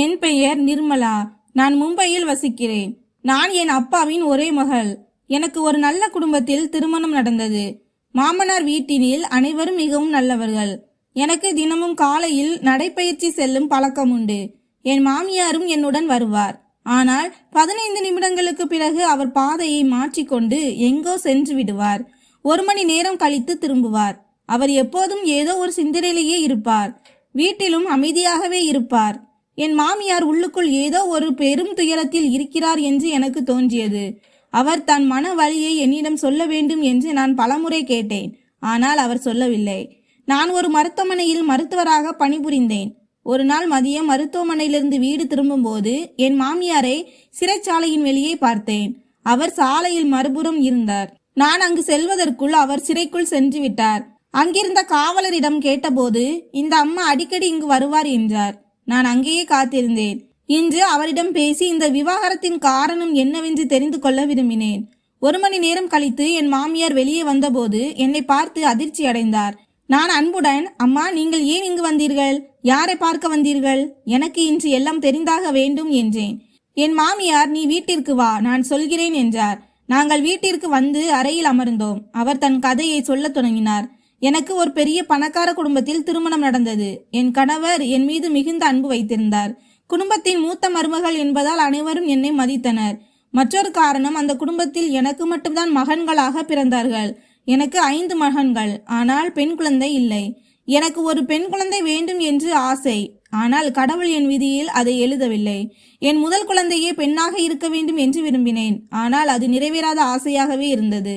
என் பெயர் நிர்மலா. நான் மும்பையில் வசிக்கிறேன். நான் என் அப்பாவின் ஒரே மகள். எனக்கு ஒரு நல்ல குடும்பத்தில் திருமணம் நடந்தது. மாமனார் வீட்டினில் அனைவரும் மிகவும் நல்லவர்கள். எனக்கு தினமும் காலையில் நடைப்பயிற்சி செல்லும் பழக்கம் உண்டு. என் மாமியாரும் என்னுடன் வருவார். ஆனால் பதினைந்து நிமிடங்களுக்கு பிறகு அவர் பாதையை மாற்றிக்கொண்டு எங்கோ சென்று விடுவார். ஒரு மணி நேரம் கழித்து திரும்புவார். அவர் எப்போதும் ஏதோ ஒரு சிந்தனையிலேயே இருப்பார். வீட்டிலும் அமைதியாகவே இருப்பார். என் மாமியார் உள்ளுக்குள் ஏதோ ஒரு பெரும் துயரத்தில் இருக்கிறார் என்று எனக்கு தோன்றியது. அவர் தன் மன வழியை என்னிடம் சொல்ல வேண்டும் என்று நான் பலமுறை கேட்டேன். ஆனால் அவர் சொல்லவில்லை. நான் ஒரு மருத்துவமனையில் மருத்துவராக பணிபுரிந்தேன். ஒரு நாள் மதியம் மருத்துவமனையிலிருந்து வீடு திரும்பும்போது என் மாமியாரை சிறைச்சாலையின் வெளியே பார்த்தேன். அவர் சாலையில் மறுபுறம் இருந்தார். நான் அங்கு செல்வதற்குள் அவர் சிறைக்குள் சென்று விட்டார் அங்கிருந்த காவலரிடம் கேட்டபோது இந்த அம்மா அடிக்கடி இங்கு வருவார் என்றார். நான் அங்கேயே காத்திருந்தேன். இன்று அவரிடம் பேசி இந்த விவாகரத்தின் காரணம் என்னவென்று தெரிந்து கொள்ள விரும்பினேன். ஒரு மணி நேரம் கழித்து என் மாமியார் வெளியே வந்தபோது என்னை பார்த்து அதிர்ச்சி அடைந்தார். நான் அன்புடன் அம்மா நீங்கள் ஏன் இங்கு வந்தீர்கள்? யாரை பார்க்க வந்தீர்கள்? எனக்கு இன்று எல்லாம் தெரிந்தாக வேண்டும் என்றேன். என் மாமியார் நீ வீட்டிற்கு வா நான் சொல்கிறேன் என்றார். நாங்கள் வீட்டிற்கு வந்து அறையில் அமர்ந்தோம். அவர் தன் கதையை சொல்லத் தொடங்கினார். எனக்கு ஒரு பெரிய பணக்கார குடும்பத்தில் திருமணம் நடந்தது. என் கணவர் என் மீது மிகுந்த அன்பு வைத்திருந்தார். குடும்பத்தின் மூத்த மருமகள் என்பதால் அனைவரும் என்னை மதித்தனர். மற்றொரு காரணம் அந்த குடும்பத்தில் எனக்கு மட்டும்தான் மகன்களாக பிறந்தார்கள். எனக்கு ஐந்து மகன்கள். ஆனால் பெண் குழந்தை இல்லை. எனக்கு ஒரு பெண் குழந்தை வேண்டும் என்று ஆசை. ஆனால் கடவுள் என் விதியில் அதை எழுதவில்லை. என் முதல் குழந்தையே பெண்ணாக இருக்க வேண்டும் என்று விரும்பினேன். ஆனால் அது நிறைவேறாத ஆசையாகவே இருந்தது.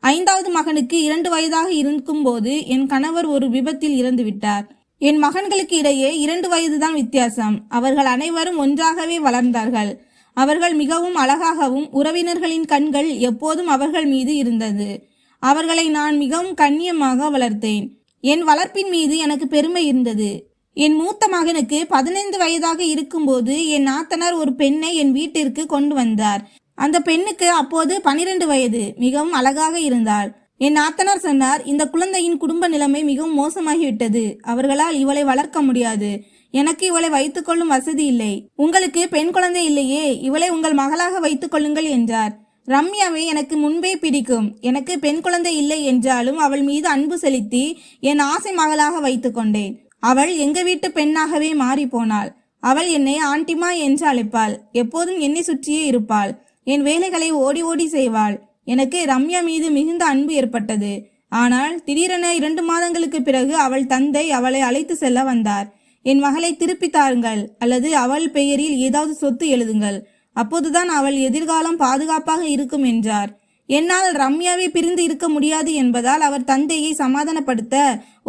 ஐந்தாவது மகனுக்கு இரண்டு வயதாக இருக்கும்போது என் கணவர் ஒரு விபத்தில் இறந்துவிட்டார் என் மகன்களுக்கு இடையே இரண்டு வயதுதான் வித்தியாசம். அவர்கள் அனைவரும் ஒன்றாகவே வளர்ந்தார்கள். அவர்கள் மிகவும் அழகாகவும் உறவினர்களின் கண்கள் எப்போதும் அவர்கள் மீது இருந்தது. அவர்களை நான் மிகவும் கண்ணியமாக வளர்த்தேன். என் வளர்ப்பின் மீது எனக்கு பெருமை இருந்தது. என் மூத்த மகனுக்கு பதினைந்து வயதாக இருக்கும்போது என் நாத்தனார் ஒரு பெண்ணை என் வீட்டிற்கு கொண்டு வந்தார். அந்த பெண்ணுக்கு அப்போது பனிரெண்டு வயது மிகவும் அழகாக இருந்தாள். என் நாத்தனார் சொன்னார் இந்த குழந்தையின் குடும்ப நிலைமை மிகவும் மோசமாகிவிட்டது. அவர்களால் இவளை வளர்க்க முடியாது. எனக்கு இவளை வைத்துக்கொள்ளும் வசதி இல்லை. உங்களுக்கு பெண் குழந்தை இல்லையே. இவளை உங்கள் மகளாக வைத்துக் கொள்ளுங்கள் என்றார். ரம்யாவை எனக்கு முன்பே பிடிக்கும். எனக்கு பெண் குழந்தை இல்லை என்றாலும் அவள் மீது அன்பு செலுத்தி என் ஆசை மகளாக வைத்துக் கொண்டேன். அவள் எங்க வீட்டு பெண்ணாகவே மாறி போனாள். அவள் என்னை ஆண்டிமா என்று அழைப்பாள். எப்போதும் என்னை சுற்றியே இருப்பாள். என் வேலைகளை ஓடி ஓடி செய்வாள். எனக்கு ரம்யா மீது மிகுந்த அன்பு ஏற்பட்டது. ஆனால் திடீரென இரண்டு மாதங்களுக்கு பிறகு அவள் தந்தை அவளை அழைத்து செல்ல வந்தார். என் மகளை திருப்பி தாருங்கள் அல்லது அவள் பெயரில் ஏதாவது சொத்து எழுதுங்கள். அப்போதுதான் அவள் எதிர்காலம் பாதுகாப்பாக இருக்கும் என்றார். என்னால் ரம்யாவை பிரிந்து இருக்க முடியாது என்பதால் அவர் தந்தையை சமாதானப்படுத்த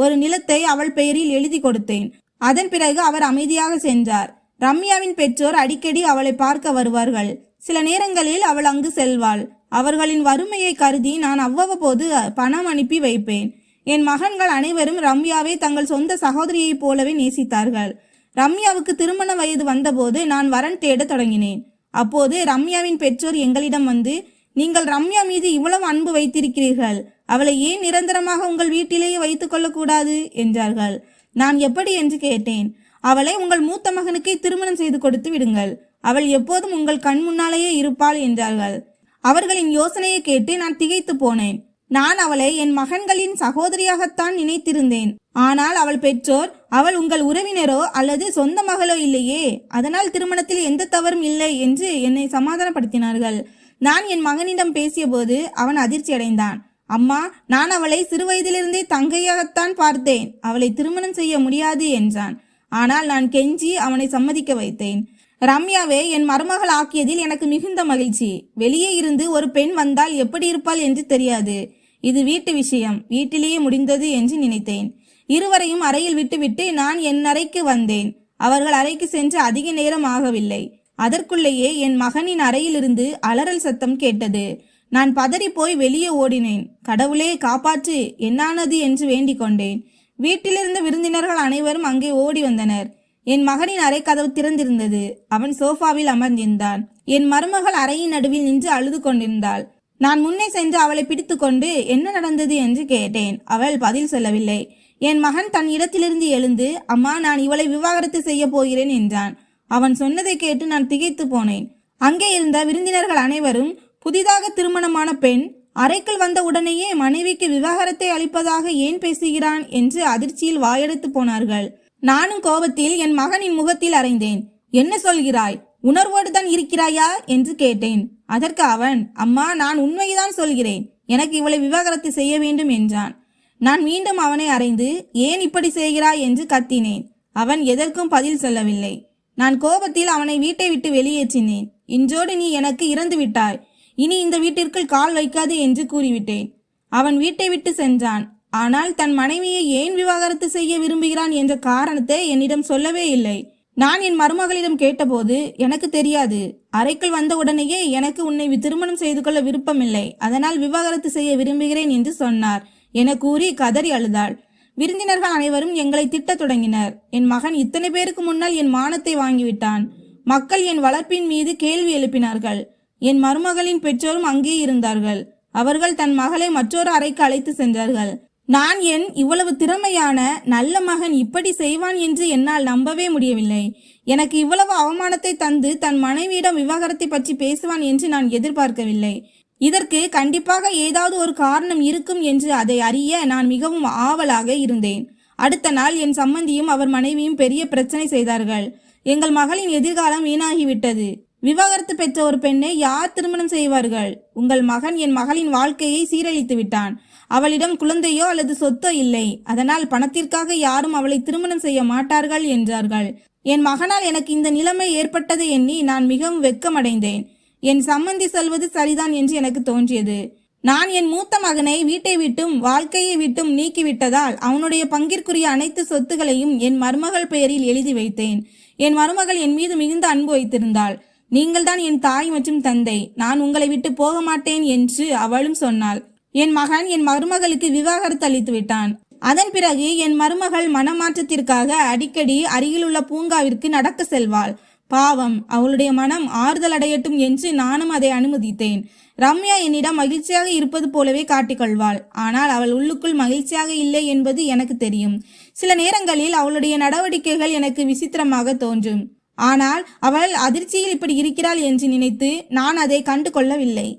ஒரு நிலத்தை அவள் பெயரில் எழுதி கொடுத்தேன். அதன் பிறகு அவர் அமைதியாக சென்றார். ரம்யாவின் பெற்றோர் அடிக்கடி அவளை பார்க்க வருவார்கள். சில நேரங்களில் அவள் அங்கு செல்வாள். அவர்களின் வறுமையை கருதி நான் அவ்வப்போது பணம் அனுப்பி வைப்பேன். என் மகன்கள் அனைவரும் ரம்யாவை தங்கள் சொந்த சகோதரியைப் போலவே நேசித்தார்கள். ரம்யாவுக்கு திருமண வயது வந்தபோது நான் வரன் தேடத் தொடங்கினேன். அப்போது ரம்யாவின் பெற்றோர் எங்களிடம் வந்து நீங்கள் ரம்யா மீது இவ்வளவு அன்பு வைத்திருக்கிறீர்கள். அவளை ஏன் நிரந்தரமாக உங்கள் வீட்டிலேயே வைத்துக் கொள்ளக்கூடாது? என்றார்கள். நான் எப்படி? என்று கேட்டேன். அவளை உங்கள் மூத்த மகனுக்கே திருமணம் செய்து கொடுத்து விடுங்கள். அவள் எப்போதும் உங்கள் கண் முன்னாலேயே இருப்பாள் என்றார்கள். அவர்களின் யோசனையை கேட்டு நான் திகைத்து போனேன். நான் அவளை என் மகன்களின் சகோதரியாகத்தான் நினைத்திருந்தேன். ஆனால் அவள் பெற்றோர் அவள் உங்கள் உறவினரோ அல்லது சொந்த மகளோ இல்லையே அதனால் திருமணத்தில் எந்த தவறும் இல்லை என்று என்னை சமாதானப்படுத்தினார்கள். நான் என் மகனிடம் பேசியபோது அவன் அதிர்ச்சி அடைந்தான். அம்மா நான் அவளை சிறுவயதிலிருந்தே தங்கையாகத்தான் பார்த்தேன். அவளை திருமணம் செய்ய முடியாது என்றான். ஆனால் நான் கெஞ்சி அவனை சம்மதிக்க வைத்தேன். ரம்யாவை என் மருமகள் ஆக்கியதில் எனக்கு மிகுந்த மகிழ்ச்சி. வெளியே இருந்து ஒரு பெண் வந்தால் எப்படி இருப்பாள் என்று தெரியாது. இது வீட்டு விஷயம். வீட்டிலேயே முடிந்தது என்று நினைத்தேன். இருவரையும் அறையில் விட்டுவிட்டு நான் என் அறைக்கு வந்தேன். அவர்கள் அறைக்கு சென்று அதிக நேரம் ஆகவில்லை. அதற்குள்ளேயே என் மகனின் அறையிலிருந்து அலறல் சத்தம் கேட்டது. நான் பதறி போய் வெளியே ஓடினேன். கடவுளே காப்பாற்று. என்னானது? என்று வேண்டிக் கொண்டேன் வீட்டிலிருந்த விருந்தினர்கள் அனைவரும் அங்கே ஓடி வந்தனர். என் மகனின் அறை கதவு திறந்திருந்தது. அவன் சோஃபாவில் அமர்ந்திருந்தான். என் மருமகள் அறையின் நடுவில் நின்று அழுது கொண்டிருந்தாள். நான் முன்னே சென்று அவளை பிடித்துக்கொண்டு என்ன நடந்தது? என்று கேட்டேன். அவள் பதில் சொல்லவில்லை. என் மகன் தன் இடத்திலிருந்து எழுந்து அம்மா நான் இவளை விவாகரத்து செய்ய போகிறேன் என்றான். அவன் சொன்னதை கேட்டு நான் திகைத்து போனேன். அங்கே இருந்த விருந்தினர்கள் அனைவரும் புதிதாக திருமணமான பெண் அறைக்குள் வந்த உடனேயே மனைவிக்கு விவாகரத்தை அளிப்பதாக ஏன் பேசுகிறான்? என்று அதிர்ச்சியில் வாயெடுத்து போனார்கள். நானும் கோபத்தில் என் மகனின் முகத்தில் அறைந்தேன். என்ன சொல்கிறாய்? உணர்வோடு தான் இருக்கிறாயா? என்று கேட்டேன். அதற்கு அவன் அம்மா நான் உண்மைதான் சொல்கிறேன். எனக்கு இவளை விவாகரத்து செய்ய வேண்டும் என்றான். நான் மீண்டும் அவனை அறைந்து ஏன் இப்படி செய்கிறாய்? என்று கத்தினேன். அவன் எதற்கும் பதில் சொல்லவில்லை. நான் கோபத்தில் அவனை வீட்டை விட்டு வெளியேற்றினேன். இன்றோடு நீ எனக்கு இறந்து விட்டாய். இனி இந்த வீட்டிற்குள் கால் வைக்காது என்று கூறிவிட்டேன். அவன் வீட்டை விட்டு சென்றான். ஆனால் தன் மனைவியை ஏன் விவாகரத்து செய்ய விரும்புகிறான் என்ற காரணத்தை என்னிடம் சொல்லவே இல்லை. நான் என் மருமகளிடம் கேட்டபோது எனக்கு தெரியாது. அறைக்குள் வந்த உடனேயே எனக்கு உன்னை திருமணம் செய்து கொள்ள விருப்பமில்லை. அதனால் விவாகரத்து செய்ய விரும்புகிறேன் என்று சொன்னார். என கூறி கதறி அழுதாள். விருந்தினர்கள் அனைவரும் எங்களை திட்டத் தொடங்கினர். என் மகன் இத்தனை பேருக்கு முன்னால் என் மானத்தை வாங்கிவிட்டான். மக்கள் என் வளர்ப்பின் மீது கேள்வி எழுப்பினார்கள். என் மருமகளின் பெற்றோரும் அங்கே இருந்தார்கள். அவர்கள் தன் மகளை மற்றொரு அறைக்கு அழைத்து சென்றார்கள். நான் என் இவ்வளவு திறமையான நல்ல மகன் இப்படி செய்வான் என்று என்னால் நம்பவே முடியவில்லை. எனக்கு இவ்வளவு அவமானத்தை தந்து தன் மனைவியிடம் விவாகரத்தை பற்றி பேசுவான் என்று நான் எதிர்பார்க்கவில்லை. இதற்கு கண்டிப்பாக ஏதாவது ஒரு காரணம் இருக்கும் என்று அதை அறிய நான் மிகவும் ஆவலாக இருந்தேன். அடுத்த நாள் என் சம்மந்தியும் அவர் மனைவியும் பெரிய பிரச்சனை செய்தார்கள். எங்கள் மகளின் எதிர்காலம் வீணாகிவிட்டது. விவாகரத்து பெற்ற ஒரு பெண்ணை யார் திருமணம் செய்வார்கள்? உங்கள் மகன் என் மகளின் வாழ்க்கையை சீரழித்து விட்டான் அவளிடம் குழந்தையோ அல்லது சொத்தோ இல்லை. அதனால் பணத்திற்காக யாரும் அவளை திருமணம் செய்ய மாட்டார்கள் என்றார்கள். என் மகனால் எனக்கு இந்த நிலைமை ஏற்பட்டதை எண்ணி நான் மிகவும் வெட்கமடைந்தேன். என் சம்மந்தி சொல்வது சரிதான் என்று எனக்கு தோன்றியது. நான் என் மூத்த மகனை வீட்டை விட்டும் வாழ்க்கையை விட்டும் நீக்கிவிட்டதால் அவனுடைய பங்கிற்குரிய அனைத்து சொத்துகளையும் என் மருமகள் பெயரில் எழுதி வைத்தேன். என் மருமகள் என் மீது மிகுந்த அன்பு வைத்திருந்தாள். நீங்கள்தான் என் தாய் மற்றும் தந்தை. நான் உங்களை விட்டு போக மாட்டேன் என்று அவளும் சொன்னாள். என் மகன் என் மருமகளுக்கு விவாகரத்து அளித்து விட்டான். அதன் பிறகு என் மருமகள் மனமாற்றத்திற்காக அடிக்கடி அருகிலுள்ள பூங்காவிற்கு நடக்க செல்வாள். பாவம் அவளுடைய மனம் ஆறுதல் அடையட்டும் என்று நானும் அதை அனுமதித்தேன். ரம்யா என்னிடம் மகிழ்ச்சியாக இருப்பது போலவே காட்டிக்கொள்வாள். ஆனால் அவள் உள்ளுக்குள் மகிழ்ச்சியாக இல்லை என்பது எனக்கு தெரியும். சில நேரங்களில் அவளுடைய நடவடிக்கைகள் எனக்கு விசித்திரமாக தோன்றும். ஆனால் அவள் அதிர்ச்சியில் இப்படி இருக்கிறாள் என்று நினைத்து நான் அதை கண்டு கொள்ளவில்லை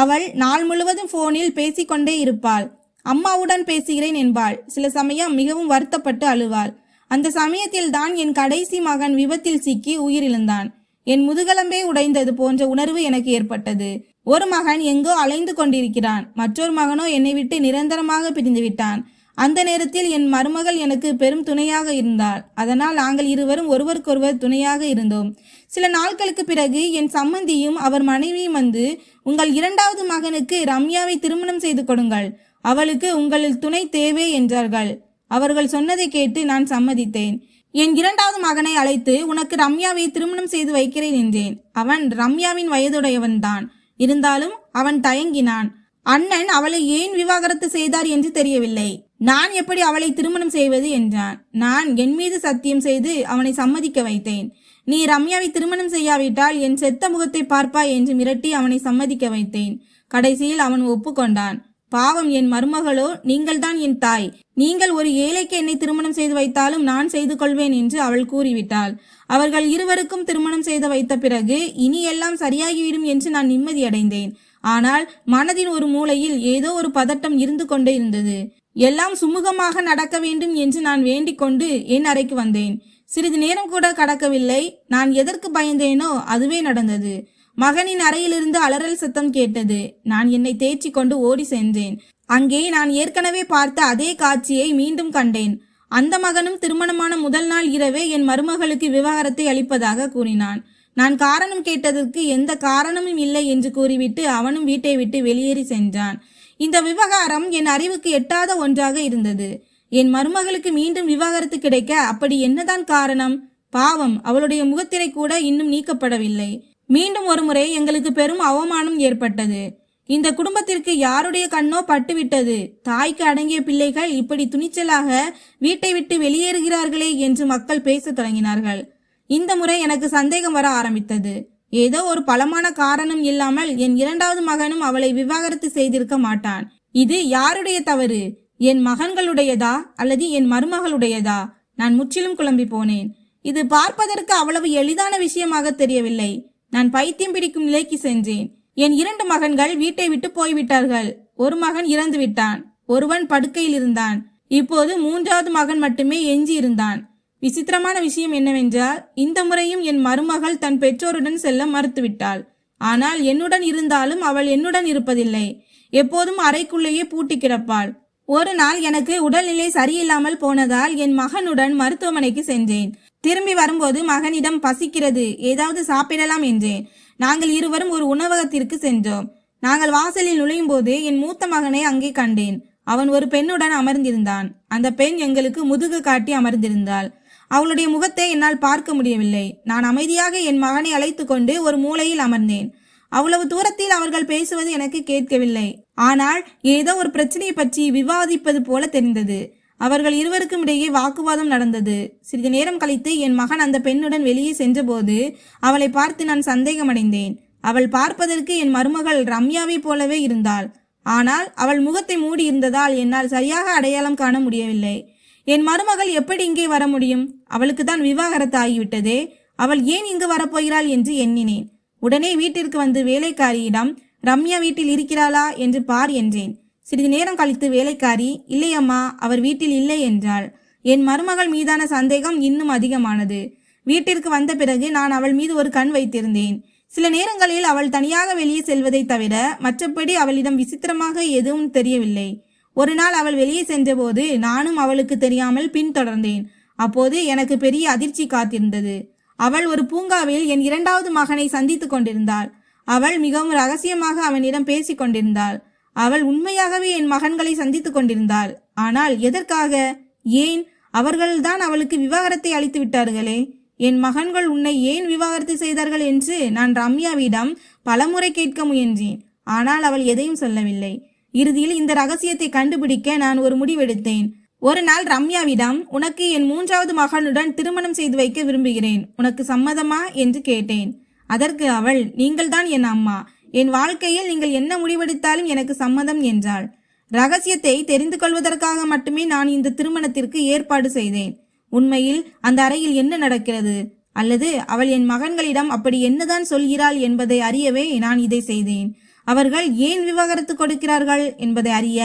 அவள் நாள் முழுவதும் போனில் பேசிக்கொண்டே இருப்பாள். அம்மாவுடன் பேசுகிறேன் என்பாள். சில சமயம் மிகவும் வருத்தப்பட்டு அழுவாள். அந்த சமயத்தில் தான் என் கடைசி மகன் விபத்தில் சிக்கி உயிரிழந்தான். என் முதுகலம்பே உடைந்தது போன்ற உணர்வு எனக்கு ஏற்பட்டது. ஒரு மகன் எங்கோ அலைந்து கொண்டிருக்கிறான். மற்றொரு மகனோ என்னை விட்டு நிரந்தரமாக பிரிந்து விட்டான். அந்த நேரத்தில் என் மருமகள் எனக்கு பெரும் துணையாக இருந்தாள். அதனால் நாங்கள் இருவரும் ஒருவருக்கொருவர் துணையாக இருந்தோம். சில நாட்களுக்கு பிறகு என் சம்மந்தியும் அவர் மனைவியும் வந்து உங்கள் இரண்டாவது மகனுக்கு ரம்யாவை திருமணம் செய்து கொடுங்கள். அவளுக்கு உங்களில் துணை தேவை என்றார்கள். அவர்கள் சொன்னதை கேட்டு நான் சம்மதித்தேன். என் இரண்டாவது மகனை அழைத்து உனக்கு ரம்யாவை திருமணம் செய்து வைக்கிறேன் என்றேன். அவன் ரம்யாவின் வயதுடையவன்தான் இருந்தாலும் அவன் தயங்கினான். அண்ணன் அவளை ஏன் விவாகரத்து செய்தார் என்று தெரியவில்லை. நான் எப்படி அவளை திருமணம் செய்வது என்றான். நான் என் மீது சத்தியம் செய்து அவனை சம்மதிக்க வைத்தேன். நீ ரம்யாவை திருமணம் செய்யாவிட்டால் என் செத்த முகத்தை பார்ப்பாய் என்று மிரட்டி அவனை சம்மதிக்க வைத்தேன். கடைசியில் அவன் ஒப்புக்கொண்டான். பாவம் என் மருமகளோ நீங்கள்தான் என் தாய். நீங்கள் ஒரு ஏழைக்கு என்னை திருமணம் செய்து வைத்தாலும் நான் செய்து கொள்வேன் என்று அவள் கூறிவிட்டாள். அவர்கள் இருவருக்கும் திருமணம் செய்து வைத்த பிறகு இனி எல்லாம் சரியாகிவிடும் என்று நான் நிம்மதியடைந்தேன். ஆனால் மனதின் ஒரு மூலையில் ஏதோ ஒரு பதட்டம் இருந்து கொண்டே இருந்தது. எல்லாம் சுமூகமாக நடக்க வேண்டும் என்று நான் வேண்டிக் கொண்டு என் அறைக்கு வந்தேன். சிறிது நேரம் கூட கடக்கவில்லை. நான் எதற்கு பயந்தேனோ அதுவே நடந்தது. மகனின் அறையிலிருந்து அலறல் சத்தம் கேட்டது. நான் என்னை தேய்ச்சி கொண்டு ஓடி சென்றேன். அங்கே நான் ஏற்கனவே பார்த்த அதே காட்சியை மீண்டும் கண்டேன். அந்த மகனும் திருமணமான முதல் நாள் இரவே என் மருமகளுக்கு விவகாரத்தை அளிப்பதாக கூறினான். நான் காரணம் கேட்டதற்கு எந்த காரணமும் இல்லை என்று கூறிவிட்டு அவனும் வீட்டை விட்டு வெளியேறி சென்றான். இந்த விவகாரம் என் அறிவுக்கு எட்டாத ஒன்றாக இருந்தது. என் மருமகளுக்கு மீண்டும் விவாகரத்து கிடைக்க அப்படி என்னதான் காரணம்? பாவம் அவளுடைய முகத்திரை கூட இன்னும் நீக்கப்படவில்லை. மீண்டும் ஒருமுறை எங்களுக்கு பெரும் அவமானம் ஏற்பட்டது. இந்த குடும்பத்திற்கு யாருடைய கண்ணோ பட்டுவிட்டது. தாய்க்கு அடங்கிய பிள்ளைகள் இப்படி துணிச்சலாக வீட்டை விட்டு வெளியேறுகிறார்களே என்று மக்கள் பேசத் தொடங்கினார்கள். இந்த முறை எனக்கு சந்தேகம் வர ஆரம்பித்தது. ஏதோ ஒரு பலமான காரணம் இல்லாமல் என் இரண்டாவது மகனும் அவளை விவாகரத்து செய்திருக்க மாட்டான். இது யாருடைய தவறு? என் மகன்களுடையதா அல்லது என் மருமகளுடையதா? நான் முற்றிலும் குழம்பி போனேன். இது பார்ப்பதற்கு அவ்வளவு எளிதான விஷயமாக தெரியவில்லை. நான் பைத்தியம் பிடிக்கும் நிலைக்கு சென்றேன். என் இரண்டு மகன்கள் வீட்டை விட்டு போய்விட்டார்கள். ஒரு மகன் இறந்து விட்டான் ஒருவன் படுக்கையில் இருந்தான். இப்போது மூன்றாவது மகன் மட்டுமே எஞ்சி இருந்தான் விசித்திரமான விஷயம் என்னவென்றால் இந்த முறையும் என் மருமகள் தன் பெற்றோருடன் செல்ல மறுத்துவிட்டாள். ஆனால் என்னுடன் இருந்தாலும் அவள் என்னுடன் இருப்பதில்லை. எப்போதும் அறைக்குள்ளேயே பூட்டி கிடப்பாள். ஒரு நாள் எனக்கு உடல்நிலை சரியில்லாமல் போனதால் என் மகனுடன் மருத்துவமனைக்கு சென்றேன். திரும்பி வரும்போது மகனிடம் பசிக்கிறது ஏதாவது சாப்பிடலாம் என்றேன். நாங்கள் இருவரும் ஒரு உணவகத்திற்கு சென்றோம். நாங்கள் வாசலில் நுழையும் போது என் மூத்த மகனை அங்கே கண்டேன். அவன் ஒரு பெண்ணுடன் அமர்ந்திருந்தான். அந்த பெண் எங்களுக்கு முதுகு காட்டி அமர்ந்திருந்தாள். அவளுடைய முகத்தை என்னால் பார்க்க முடியவில்லை. நான் அமைதியாக என் மகனை அழைத்து கொண்டு ஒரு மூலையில் அமர்ந்தேன். அவ்வளவு தூரத்தில் அவர்கள் பேசுவது எனக்கு கேட்கவில்லை. ஆனால் ஏதோ ஒரு பிரச்சனையை பற்றி விவாதிப்பது போல தெரிந்தது. அவர்கள் இருவருக்கும் இடையே வாக்குவாதம் நடந்தது. சிறிது நேரம் கழித்து என் மகன் அந்த பெண்ணுடன் வெளியே சென்றபோது அவளை பார்த்து நான் சந்தேகமடைந்தேன். அவள் பார்ப்பதற்கு என் மருமகள் ரம்யாவை போலவே இருந்தாள். ஆனால் அவள் முகத்தை மூடி இருந்ததால் என்னால் சரியாக அடையாளம் காண முடியவில்லை. என் மருமகள் எப்படி இங்கே வர முடியும்? அவளுக்கு தான் விவாகரத்து ஆகிவிட்டதே அவள் ஏன் இங்கு வரப்போகிறாள் என்று எண்ணினேன். உடனே வீட்டிற்கு வந்து வேலைக்காரியிடம் ரம்யா வீட்டில் இருக்கிறாளா என்று பார் என்றேன். சிறிது நேரம் கழித்து வேலைக்காரி இல்லையம்மா அவர் வீட்டில் இல்லை என்றாள். என் மருமகள் மீதான சந்தேகம் இன்னும் அதிகமானது. வீட்டிற்கு வந்த பிறகு நான் அவள் மீது ஒரு கண் வைத்திருந்தேன். சில நேரங்களில் அவள் தனியாக வெளியே செல்வதை தவிர மற்றபடி அவளிடம் விசித்திரமாக எதுவும் தெரியவில்லை. ஒரு நாள் அவள் வெளியே சென்றபோது நானும் அவளுக்கு தெரியாமல் பின்தொடர்ந்தேன் அப்போது எனக்கு பெரிய அதிர்ச்சி காத்திருந்தது. அவள் ஒரு பூங்காவில் என் இரண்டாவது மகனை சந்தித்துக் கொண்டிருந்தாள். அவள் மிகவும் ரகசியமாக அவனிடம் பேசிக் கொண்டிருந்தாள். அவள் உண்மையாகவே என் மகன்களை சந்தித்துக் கொண்டிருந்தாள். ஆனால் எதற்காக? ஏன்? அவர்கள்தான் அவளுக்கு விவாகரத்தை அளித்து விட்டார்களே. என் மகன்கள் உன்னை ஏன் விவாகரத்து செய்தார்கள் என்று நான் ரம்யாவிடம் பலமுறை கேட்க முயன்றேன். ஆனால் அவள் எதையும் சொல்லவில்லை. இறுதியில் இந்த ரகசியத்தை கண்டுபிடிக்க நான் ஒரு முடிவெடுத்தேன். ஒரு நாள் ரம்யாவிடம் உனக்கு என் மூன்றாவது மகனுடன் திருமணம் செய்து வைக்க விரும்புகிறேன். உனக்கு சம்மதமா? என்று கேட்டேன். அதற்கு அவள் நீங்கள்தான் என் அம்மா. என் வாழ்க்கையில் நீங்கள் என்ன முடிவெடுத்தாலும் எனக்கு சம்மதம் என்றாள். ரகசியத்தை தெரிந்து கொள்வதற்காக மட்டுமே நான் இந்த திருமணத்திற்கு ஏற்பாடு செய்தேன். உண்மையில் அந்த அறையில் என்ன நடக்கிறது? அல்லது அவள் என் மகன்களிடம் அப்படி என்னதான் சொல்கிறாள் என்பதை அறியவே நான் இதை செய்தேன். அவர்கள் ஏன் விவாகரத்து கொடுக்கிறார்கள் என்பதை அறிய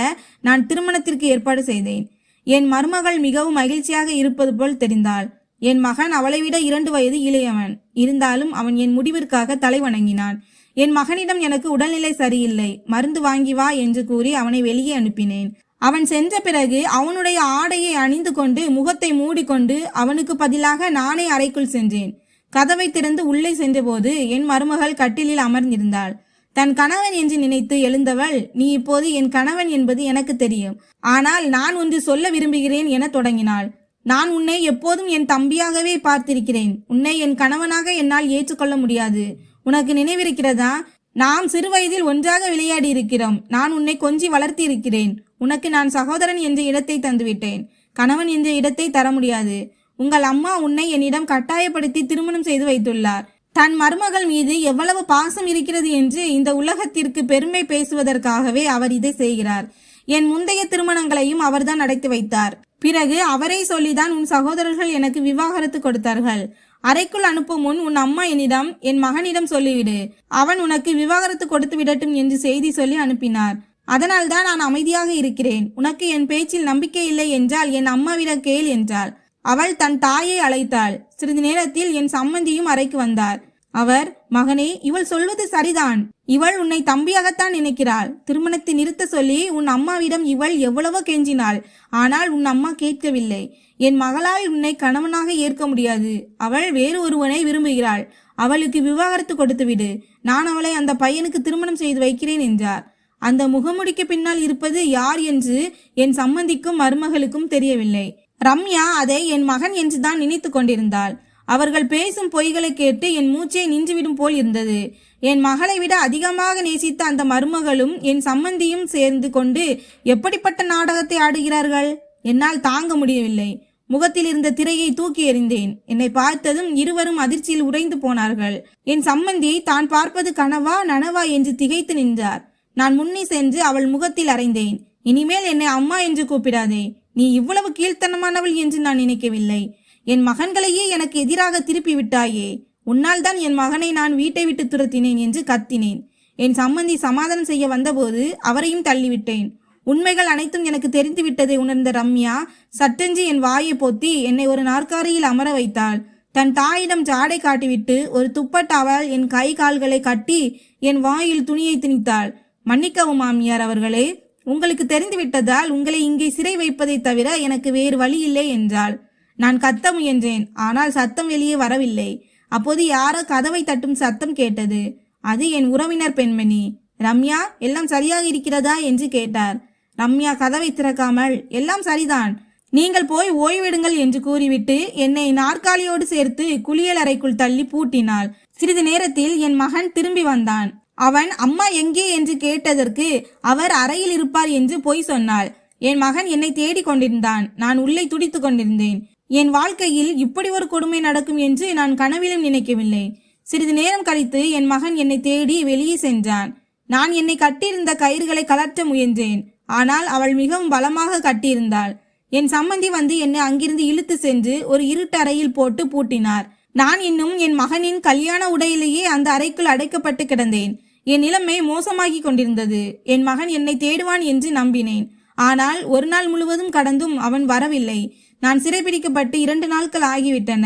நான் திருமணத்திற்கு ஏற்பாடு செய்தேன். என் மருமகள் மிகவும் மகிழ்ச்சியாக இருப்பது போல் தெரிந்தாள். என் மகன் அவளை விட இரண்டு வயது இளையவன். இருந்தாலும் அவன் என் முடிவிற்காக தலை வணங்கினான். என் மகனிடம் எனக்கு உடல்நிலை சரியில்லை. மருந்து வாங்கி வா என்று கூறி அவனை வெளியே அனுப்பினேன். அவன் சென்ற பிறகு அவனுடைய ஆடையை அணிந்து கொண்டு முகத்தை மூடிக்கொண்டு அவனுக்கு பதிலாக நானே அறைக்குள் சென்றேன். கதவை திறந்து உள்ளே சென்றபோது என் மருமகள் கட்டிலில் அமர்ந்திருந்தாள். தன் கணவன் என்று நினைத்து எழுந்தவள் நீ இப்போது என் கணவன் என்பது எனக்கு தெரியும். ஆனால் நான் ஒன்று சொல்ல விரும்புகிறேன் என தொடங்கினாள். நான் உன்னை எப்போதும் என் தம்பியாகவே பார்த்திருக்கிறேன். உன்னை என் கணவனாக என்னால் ஏற்றுக்கொள்ள முடியாது. உனக்கு நினைவிருக்கிறதா? நாம் சிறுவயதில் ஒன்றாக விளையாடி இருக்கிறோம் நான் உன்னை கொஞ்சி வளர்த்தி இருக்கிறேன் உனக்கு நான் சகோதரன் என்ற இடத்தை தந்துவிட்டேன். கணவன் என்ற இடத்தை தர முடியாது. உங்கள் அம்மா உன்னை என்னிடம் கட்டாயப்படுத்தி திருமணம் செய்து வைத்துள்ளார். தன் மருமகள் மீது எவ்வளவு பாசம் இருக்கிறது என்று இந்த உலகத்திற்கு பெருமை பேசுவதற்காகவே அவர் இதை செய்கிறார். என் முந்தைய திருமணங்களையும் அவர்தான் நடத்தி வைத்தார். பிறகு அவரை சொல்லிதான் உன் சகோதரர்கள் எனக்கு விவாகரத்து கொடுத்தார்கள். அறைக்குள் அனுப்பும் முன் உன் அம்மா என்னிடம் என் மகனிடம் சொல்லிவிடு. அவன் உனக்கு விவாகரத்து கொடுத்து விடட்டும் என்று செய்தி சொல்லி அனுப்பினார். அதனால்தான் நான் அமைதியாக இருக்கிறேன். உனக்கு என் பேச்சில் நம்பிக்கை இல்லை என்றால் என் அம்மாவிடம் கேள் என்றாள். அவள் தன் தாயை அழைத்தாள். சிறிது நேரத்தில் என் சம்மந்தியும் அறைக்கு வந்தார். அவர் மகனே இவள் சொல்வது சரிதான். இவள் உன்னை தம்பியாகத்தான் நினைக்கிறாள். திருமணத்தை நிறுத்த சொல்லி உன் அம்மாவிடம் இவள் எவ்வளவோ கெஞ்சினாள். ஆனால் உன் அம்மா கேட்கவில்லை. என் மகளால் உன்னை கணவனாக ஏற்க முடியாது. அவள் வேறு ஒருவனை விரும்புகிறாள். அவளுக்கு விவாகரத்து கொடுத்து விடு. நான் அவளை அந்த பையனுக்கு திருமணம் செய்து வைக்கிறேன் என்றார். அந்த முகமுடிக்கு பின்னால் இருப்பது யார் என்று என் சம்மந்திக்கும் மருமகளுக்கும் தெரியவில்லை. ரம்யா அதை என் மகன் என்றுதான் நினைத்து கொண்டிருந்தாள். அவர்கள் பேசும் பொய்களை கேட்டு என் மூச்சை நின்றுவிடும் போல் இருந்தது. என் மகளை விட அதிகமாக நேசித்த அந்த மருமகளும் என் சம்மந்தியும் சேர்ந்து கொண்டு எப்படிப்பட்ட நாடகத்தை ஆடுகிறார்கள்? என்னால் தாங்க முடியவில்லை. முகத்தில் இருந்த திரையை தூக்கி எறிந்தேன். என்னை பார்த்ததும் இருவரும் அதிர்ச்சியில் உறைந்து போனார்கள். என் சம்மந்தியை தான் பார்ப்பது கனவா நனவா என்று திகைத்து நின்றார். நான் முன்னே சென்று அவள் முகத்தில் அறைந்தேன். இனிமேல் என்னை அம்மா என்று கூப்பிடாதே. நீ இவ்வளவு கீழ்த்தனமானவள் என்று நான் நினைக்கவில்லை. என் மகன்களையே எனக்கு எதிராக திருப்பி விட்டாயே. உன்னால் தான் என் மகனை நான் வீட்டை விட்டு துரத்தினேன் என்று கத்தினேன். என் சம்மந்தி சமாதானம் செய்ய வந்தபோது அவரையும் தள்ளிவிட்டேன். உண்மைகள் அனைத்தும் எனக்கு தெரிந்துவிட்டதை உணர்ந்த ரம்யா சட்டென்று என் வாயை போத்தி என்னை ஒரு நாற்காலியில் அமர வைத்தாள். தன் தாயிடம் ஜாடை காட்டிவிட்டு ஒரு துப்பட்டாவால் என் கை கால்களை கட்டி என் வாயில் துணியை திணித்தாள். மன்னிக்கவும் மாமியார் அவர்களே உங்களுக்கு தெரிந்துவிட்டதால் உங்களை இங்கே சிறை வைப்பதை தவிர எனக்கு வேறு வழி இல்லை என்றாள். நான் கத்த முயன்றேன் ஆனால் சத்தம் வெளியே வரவில்லை. அப்போது யாரோ கதவை தட்டும் சத்தம் கேட்டது. அது என் உறவினர் பெண்மணி. ரம்யா எல்லாம் சரியாக இருக்கிறதா என்று கேட்டார். ரம்யா கதவை திறக்காமல் எல்லாம் சரிதான். நீங்கள் போய் ஓய்வெடுங்கள் என்று கூறிவிட்டு என்னை நாற்காலியோடு சேர்த்து குளியல் அறைக்குள் தள்ளி பூட்டினாள். சிறிது நேரத்தில் என் மகன் திரும்பி வந்தான். அவன் அம்மா எங்கே? என்று கேட்டதற்கு அவர் அறையில் இருப்பார் என்று பொய் சொன்னாள். என் மகன் என்னை தேடிக் கொண்டிருந்தான். நான் உள்ளே துடித்து கொண்டிருந்தேன். என் வாழ்க்கையில் இப்படி ஒரு கொடுமை நடக்கும் என்று நான் கனவிலும் நினைக்கவில்லை. சிறிது நேரம் கழித்து என் மகன் என்னை தேடி வெளியே சென்றான். நான் என்னை கட்டியிருந்த கயிறுகளை கலற்ற முயன்றேன். ஆனால் அவள் மிகவும் பலமாக கட்டியிருந்தாள். என் சம்மந்தி வந்து என்னை அங்கிருந்து இழுத்து சென்று ஒரு இருட்டறையில் போட்டு பூட்டினார். நான் இன்னும் என் மகனின் கல்யாண உடையிலேயே அந்த அறைக்குள் அடைக்கப்பட்டு கிடந்தேன். என் நிலைமை மோசமாகி கொண்டிருந்தது. என் மகன் என்னை தேடுவான் என்று நம்பினேன். ஆனால் ஒரு நாள் முழுவதும் கடந்தும் அவன் வரவில்லை. நான் சிறைபிடிக்கப்பட்டு இரண்டு நாட்கள் ஆகிவிட்டன.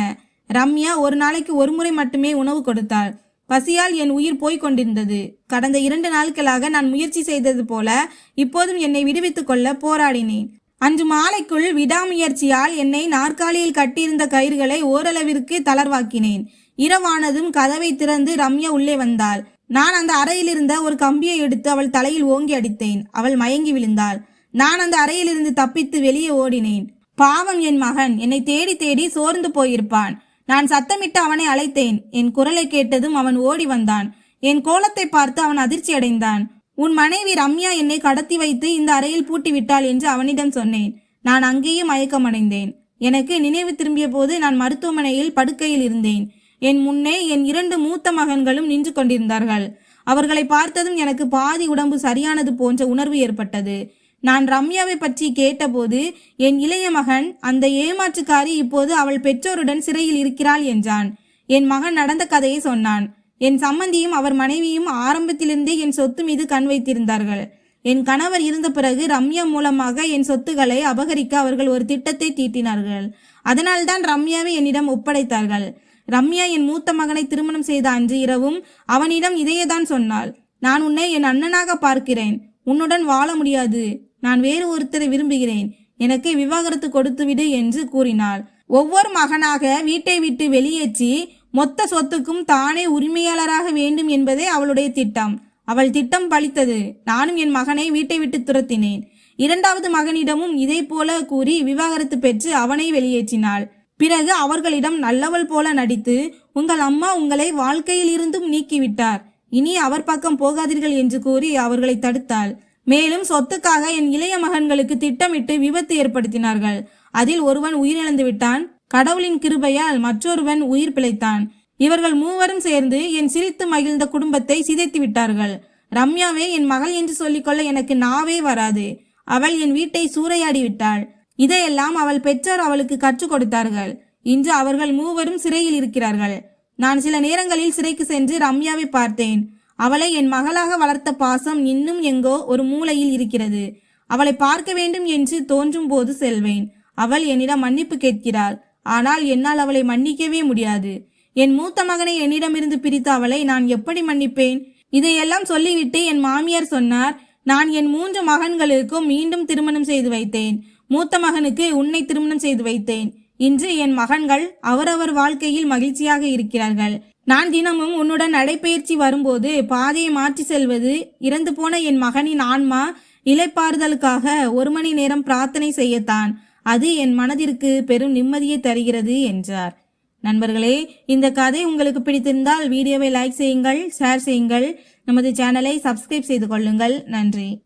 ரம்யா ஒரு நாளைக்கு ஒரு முறை மட்டுமே உணவு கொடுத்தாள். பசியால் என் உயிர் போய்க் கொண்டிருந்தது. கடந்த இரண்டு நாட்களாக நான் முயற்சி செய்தது போல இப்போதும் என்னை விடுவித்துக் கொள்ள போராடினேன். அன்று மாலைக்குள் விடாமுயற்சியால் என்னை நாற்காலியில் கட்டியிருந்த கயிறுகளை ஓரளவிற்கு தளர்வாக்கினேன். இரவானதும் கதவை திறந்து ரம்யா உள்ளே வந்தாள். நான் அந்த அறையில் இருந்த ஒரு கம்பியை எடுத்து அவள் தலையில் ஓங்கி அடித்தேன். அவள் மயங்கி விழுந்தாள். நான் அந்த அறையிலிருந்து தப்பித்து வெளியே ஓடினேன். பாவம் என் மகன். என்னை தேடி தேடி சோர்ந்து போயிருப்பான். நான் சத்தமிட்டு அவனை அழைத்தேன். என் குரலை கேட்டதும் அவன் ஓடி வந்தான். என் கோலத்தை பார்த்து அவன் அதிர்ச்சி அடைந்தான் உன் மனைவி ரம்யா என்னை கடத்தி வைத்து இந்த அறையில் பூட்டி விட்டாள் என்று அவனிடம் சொன்னேன். நான் அங்கேயே மயக்கமடைந்தேன். எனக்கு நினைவு திரும்பிய போது நான் மருத்துவமனையில் படுக்கையில் இருந்தேன். என் முன்னே என் இரண்டு மூத்த மகன்களும் நின்று கொண்டிருந்தார்கள். அவர்களை பார்த்ததும் எனக்கு பாதி உடம்பு சரியானது போன்ற உணர்வு ஏற்பட்டது. நான் ரம்யாவை பற்றி கேட்டபோது என் இளைய மகன் அந்த ஏமாற்றுக்காரி இப்போது அவள் பெற்றோருடன் சிறையில் இருக்கிறாள் என்றான். என் மகன் நடந்த கதையை சொன்னான். என் சம்மந்தியும் அவர் மனைவியும் ஆரம்பத்திலிருந்தே என் சொத்து மீது கண் வைத்திருந்தார்கள். என் கணவர் இருந்த பிறகு ரம்யா மூலமாக என் சொத்துக்களை அபகரிக்க அவர்கள் ஒரு திட்டத்தை தீட்டினார்கள். அதனால்தான் ரம்யாவை என்னிடம் ஒப்படைத்தார்கள். ரம்யா என் மூத்த மகனை திருமணம் செய்த அன்று இரவும் அவனிடம் இதையேதான் சொன்னாள். நான் உன்னை என் அண்ணனாக பார்க்கிறேன். உன்னுடன் வாழ முடியாது. நான் வேறு ஒருத்தரை விரும்புகிறேன். எனக்கு விவாகரத்து கொடுத்துவிடு என்று கூறினாள். ஒவ்வொரு மகனாக வீட்டை விட்டு வெளியேற்றி மொத்த சொத்துக்கும் தானே உரிமையாளராக வேண்டும் என்பதே அவளுடைய திட்டம். அவள் திட்டம் பலித்தது நானும் என் மகனை வீட்டை விட்டு துரத்தினேன். இரண்டாவது மகனிடமும் இதே போல கூறி விவாகரத்து பெற்று அவனை வெளியேற்றினாள். பிறகு அவர்களிடம் நல்லவள் போல நடித்து உங்கள் அம்மா உங்களை வாழ்க்கையில் இருந்தும் நீக்கிவிட்டார். இனி அவர் பக்கம் போகாதீர்கள் என்று கூறி அவர்களை தடுத்தாள். மேலும் சொத்துக்காக என் இளைய மகன்களுக்கு திட்டமிட்டு விபத்து ஏற்படுத்தினார்கள். அதில் ஒருவன் உயிரிழந்து விட்டான். கடவுளின் கிருபையால் மற்றொருவன் உயிர் பிழைத்தான். இவர்கள் மூவரும் சேர்ந்து என் சிரித்து மகிழ்ந்த குடும்பத்தை சிதைத்து விட்டார்கள். ரம்யாவே என் மகள் என்று சொல்லிக்கொள்ள எனக்கு நாவே வராது. அவள் என் வீட்டை சூறையாடி விட்டாள். இதையெல்லாம் அவள் பெற்றோர் அவளுக்கு கற்றுக் கொடுத்தார்கள். இன்று அவர்கள் மூவரும் சிறையில் இருக்கிறார்கள். நான் சில நேரங்களில் சிறைக்கு சென்று ரம்யாவை பார்த்தேன். அவளை என் மகளாக வளர்த்த பாசம் இன்னும் எங்கோ ஒரு மூலையில் இருக்கிறது. அவளை பார்க்க வேண்டும் என்று தோன்றும் போது செல்வேன். அவள் என்னிடம் மன்னிப்பு கேட்கிறாள். ஆனால் என்னால் அவளை மன்னிக்கவே முடியாது. என் மூத்த மகனை என்னிடமிருந்து பிரித்த அவளை நான் எப்படி மன்னிப்பேன்? இதையெல்லாம் சொல்லிவிட்டு என் மாமியார் சொன்னார் நான் என் மூன்று மகன்களுக்கும் மீண்டும் திருமணம் செய்து வைத்தேன். மூத்த மகனுக்கு உன்னை திருமணம் செய்து வைத்தேன். இன்று என் மகன்கள் அவரவர் வாழ்க்கையில் மகிழ்ச்சியாக இருக்கிறார்கள். நான் தினமும் உன்னுடன் நடைபயிற்சி வரும்போது பாதையை மாற்றி செல்வது இறந்து போன என் மகனின் ஆன்மா இலைப்பாறுதலுக்காக ஒரு மணி நேரம் பிரார்த்தனை செய்யத்தான். அது என் மனதிற்கு பெரும் நிம்மதியை தருகிறது என்றார். நண்பர்களே இந்த கதை உங்களுக்கு பிடித்திருந்தால் வீடியோவை லைக் செய்யுங்கள் ஷேர் செய்யுங்கள். நமது சேனலை சப்ஸ்கிரைப் செய்து கொள்ளுங்கள். நன்றி.